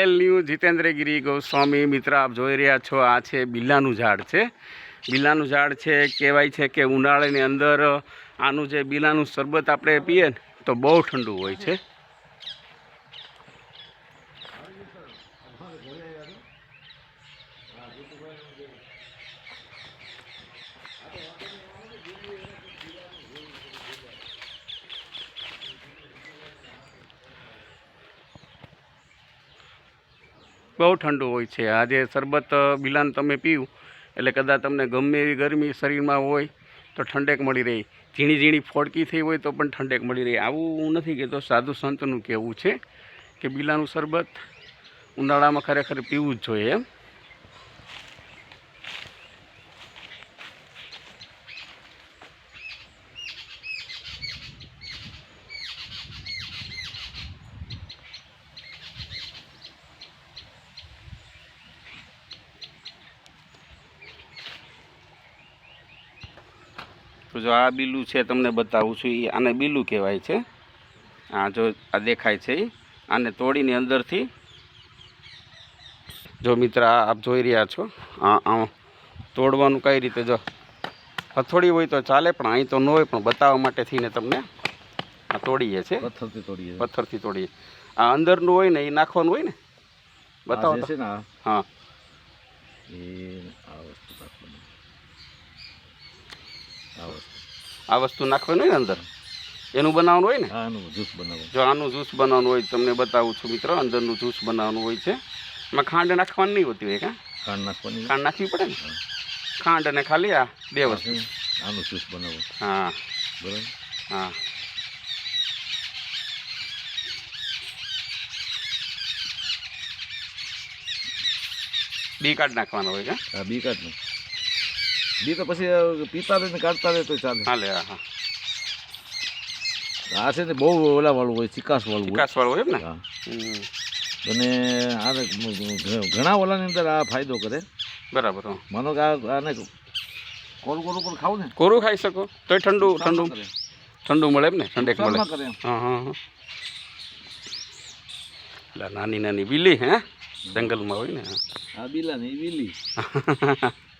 L new Jitendragiri Goswami, મિત્ર આપ જોઈ રહ્યા છો, આ છે બિલ્લાનું ઝાડ છે. બિલ્લાનું ઝાડ છે, કહેવાય છે કે ઉનાળાની અંદર આનું જે બિલાનું શરબત આપણે પીએ ને, તો બહુ ઠંડુ હોય છે. બહુ ઠંડુ હોય છે. આજે શરબત બિલાન તમે પીવું, એટલે કદાચ તમને ગમે એવી ગરમી શરીરમાં હોય તો ઠંડક મળી રહી. ઝીણી ઝીણી ફોડકી થઈ હોય તો પણ ઠંડક મળી રહી. આવું નથી કહેતો સાધુ સંતનું કહેવું છે કે બિલાનું શરબત ઉનાળામાં ખરેખર પીવું જ જોઈએ એમ. તો જો આ બીલું છે તમને બતાવું છું એ આને બીલું કહેવાય છે. આ જો આ દેખાય છે. આને તોડીને અંદરથી જો મિત્ર આ આપ જોઈ રહ્યા છો. આ તોડવાનું કઈ રીતે જો હથોડી હોય તો ચાલે પણ અહીં તો ન હોય પણ બતાવવા માટે થઈને તમને આ તોડીએ છે. પથ્થરથી તોડીએ. પથ્થરથી તોડીએ. આ અંદરનું હોય ને એ નાખવાનું હોય ને? બતાવો. છે ને હા. એ આ વસ્તુ નાખવાની. આ વસ્તુ. નાખવાનું હોય ને અંદર? એનું બનાવવાનું હોય ને? આનું જ્યુસ બનાવો જો આનું જ્યુસ બનાવવાનું હોય તમને બતાવું છું મિત્ર અંદરનું જ્યુસ બનાવવાનું હોય છે. એમાં ખાંડ નાખવાની નહીં હોતી હોય કાં? ખાંડ નાખવાની ખાંડ નાખવી પડે ને? ખાંડ અને ખાલી આ બે વસ્તુ. આનું જ્યુસ બનાવવું હા. બરાબર? હા. બી કાર્ડ નાખવાનો હોય કે? હા બી કાર્ડ. બી તો પછી પીતા રહે ને કાઢતા રહે તો ચાલે. હાલે હા આ છે ને બહુ ઓલા વાળું હોય ચિકાસ વાળું હોય. ચિકાસવાળું હોય ને. અને આને ઘણા ઓલાની અંદર આ ફાયદો કરે. બરાબર. માનો કે આ આને કોરું કોરું પણ ખાવું ને? કોરું ખાઈ શકો? તોય ઠંડુ ઠંડુ ઠંડુ. મળે એમ ને? ઠંડે મળે. હા હા એટલે નાની નાની બીલી હે? જંગલમાં હોય ને આ બીલા નહીં બીલી.